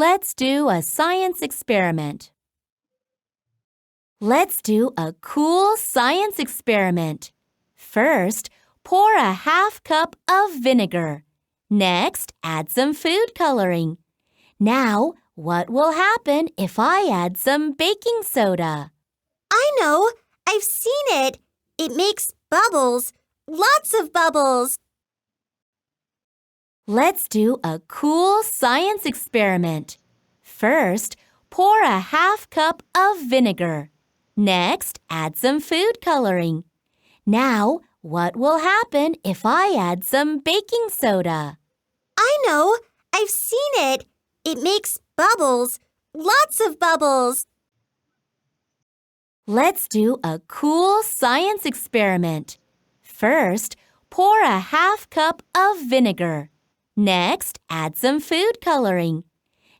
Let's do a science experiment. Let's do a cool science experiment. First, pour a half cup of vinegar. Next, add some food coloring. Now, what will happen if I add some baking soda? I know. I've seen it. It makes bubbles. Lots of bubbles. Let's do a cool science experiment. First, pour a half cup of vinegar. Next, add some food coloring. Now, what will happen if I add some baking soda? I know. I've seen it. It makes bubbles. Lots of bubbles. Let's do a cool science experiment. First, pour a half cup of vinegar. Next, add some food coloring.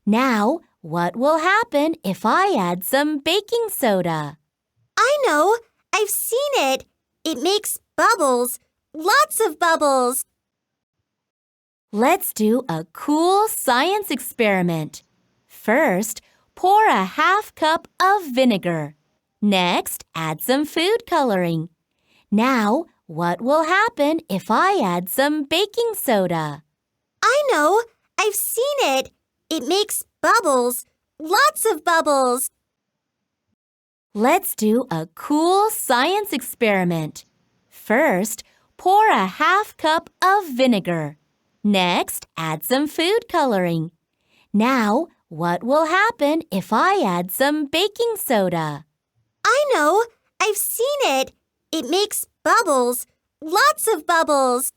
Now, what will happen if I add some baking soda? I know. I've seen it. It makes bubbles. Lots of bubbles. Let's do a cool science experiment. First, pour a half cup of vinegar. Next, add some food coloring. Now, what will happen if I add some baking soda? Know. I've seen it. It makes bubbles. Lots of bubbles. Let's do a cool science experiment. First, pour a half cup of vinegar. Next, add some food coloring. Now, what will happen if I add some baking soda? I know. I've seen it. It makes bubbles. Lots of bubbles.